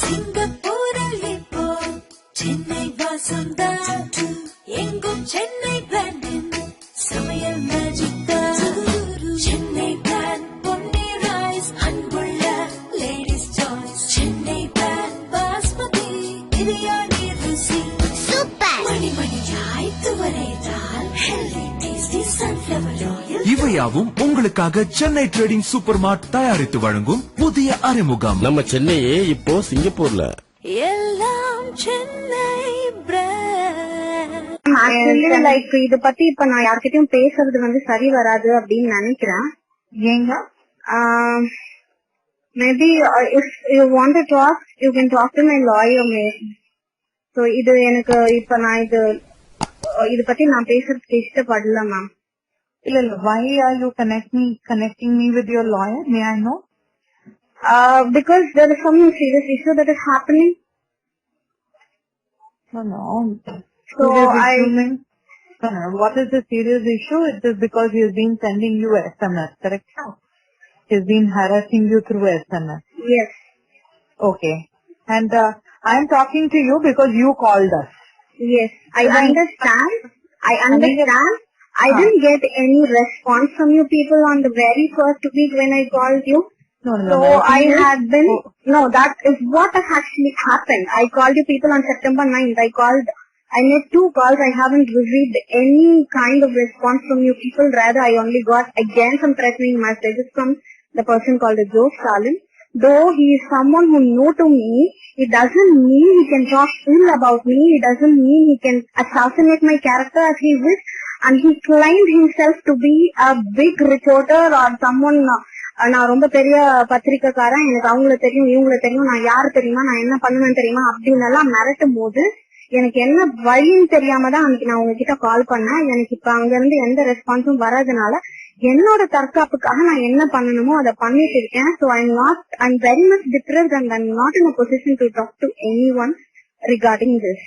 சிங்கப்பூரில் இப்போ சென்னை வாசம்தான். எங்கும் சென்னை பிராண்டின் சமையல் magic Chennai brand Ponni rice அன்புள்ள ladies choice Chennai brand basmati biryani ருசி. சூப்பர். மணி மணியாய் துவரைதால் ஹெல்தி டேஸ்டி சன்ஃபிளவர் ஆயில் இவையாவும் உங்களுக்காக சென்னை ட்ரேடிங் சூப்பர் மார்ட் தயாரித்து வழங்கும் புதிய அறிமுகம். நம்ம சென்னையே இப்போ சிங்கப்பூர்ல. எல்லாம் சென்னை ஆக்சுவலி லைக் இத பத்தி இப்ப நான் யார்கிட்டயும் பேசுறது வந்து சரி வராது அப்படின்னு நினைக்கிறேன். ஏங்க? Maybe if you want to talk you can talk to my lawyer may so இது எனக்கு இப்ப நான் இது uh, இது பத்தி நான் பேசுறதுக்கு இஷ்டப்படல ma'am இல்ல இல்ல why are you connecting connecting me with your lawyer may I know because there is some serious issue that is happening No, no. So Serious I- issue means- no, no. What is the serious issue? It is because he has been sending you SMS, correct? He has been harassing you through SMS. Yes. Okay. And uh, I am talking to you because you called us. Yes, I Right. understand. I understand. I didn't get any response from you people on the very first week when I called you. No, no, So no. I had been, Oh, no, that is what has actually happened. I called you people on September 9th. I called, I made two calls. I haven't received any kind of response from you people. Rather, I only got again some threatening messages from the person called Joe Stalin. Though he is someone who know to me, it doesn't mean he can talk ill about me. It doesn't mean he can assassinate my character as he wished. And claim claimed self to be a big reporter or someone நான் ரொம்ப பெரிய பத்திரிக்கைக்காரன். எனக்கு அவங்கள தெரியும் இவங்கள தெரியும் நான் யாரு தெரியுமா நான் என்ன பண்ணுவேன் தெரியுமா அப்படின்னு எல்லாம் மிரட்டும் போது எனக்கு என்ன வழின்னு தெரியாம தான் அன்னைக்கு நான் உங்ககிட்ட கால் பண்ணேன். எனக்கு இப்ப அங்க இருந்து எந்த ரெஸ்பான்ஸும் வராதனால என்னோட தற்காப்புக்காக நான் என்ன பண்ணணுமோ அதை பண்ணிட்டு இருக்கேன். So I not I very much depressed and I not in a position to talk to anyone regarding this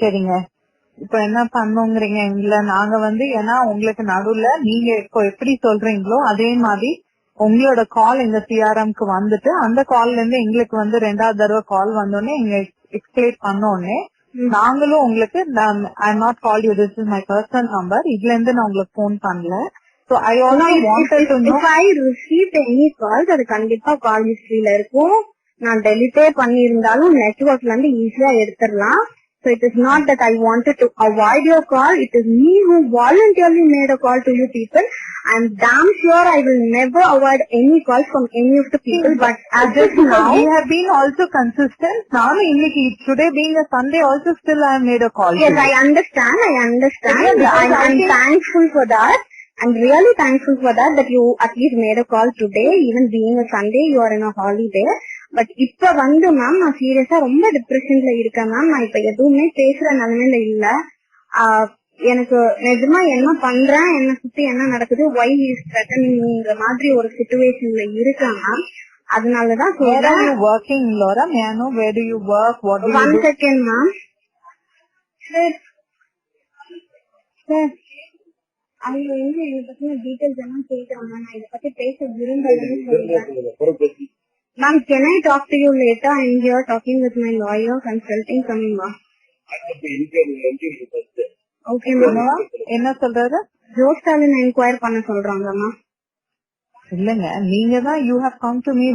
சரிங்க. இப்ப என்ன பண்ணுங்கிறீங்க? இல்ல நாங்க வந்து ஏன்னா உங்களுக்கு நடுவுல நீங்க இப்போ எப்படி சொல்றீங்களோ அதே மாதிரி உங்களோட கால் எங்க சிஆர்எம்க்கு வந்துட்டு அந்த கால்ல இருந்து எங்களுக்கு வந்து ரெண்டாவது தடவை கால் வந்தோடனே எங்க எக்ஸ்பிளைட் பண்ணோடனே நாங்களும் உங்களுக்கு I not call you this is my personal number இதுல இருந்து நான் உங்களுக்கு போன் பண்ணல. So I also wanted to know I received any calls அது கண்டிப்பா கால் ஹிஸ்டரியில இருக்கும். நான் டெலிட்டே பண்ணியிருந்தாலும் நெட்ஒர்க்ல இருந்து ஈஸியா எடுத்துடலாம். So it is not that I wanted to avoid your call. It is me who voluntarily made a call to you people. I'm damn sure I will never avoid any calls from any of the people. But as of now, we have been also consistent. Now, today being a Sunday, also still I have made a call. Yes, I understand. I understand. I'm, I'm thankful for that. I'm really thankful for that, that you at least made a call today, even being a Sunday, you are in a holiday. But இப்ப வந்து ma'am நான் சீரியஸா ரொம்ப டிப்ரெஷன்ல இருக்கேன் ma'am நான் இப்ப எதுவுமே பேசுற நிலைமையில இல்ல. எனக்கு நிஜமா என்ன பண்றேன் என்ன சுத்தி என்ன நடக்குது ஒய் இஸ் த்ரெட்டனிங்கிற மாதிரி ஒரு சுச்சுவேஷன்ல இருக்கேன் மேம் அதனாலதான் சொல்றேன். you working, Laura? May I know where do you work? What do you one? Second ma'am sir sir அவங்க வந்து இதை பத்தின டீடைல்ஸ் எல்லாம் கேட்கறாங்க நான் இதை பத்தி பேச விரும்பலன்னு சொல்றேன். I talk to you later I am here talking with my lawyer consulting coming ma'am okay ma'am என்னவா? என்ன சொல்றாரு ஜோ ஸ்டாலின் என்கொயர் பண்ண சொல்றாங்க மேம் இல்லங்க. நீங்க தான் you have come to me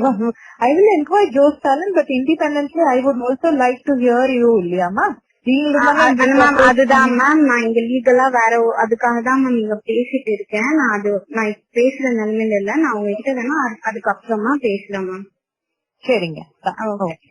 I will enquire Joe Stalin but independently I would also like to hear you இல்லையாமா ma'am அதுதான் மேம் நான் இங்க லீகலா வேற அதுக்காக தான் மேம் இங்க பேசிட்டு இருக்கேன். நான் அது நான் பேசுற நிலைமையில இல்ல. நான் உங்ககிட்ட வேணா அது- அதுக்கப்புறமா பேசுறேன் மேம் சரிங்க. ஓகே.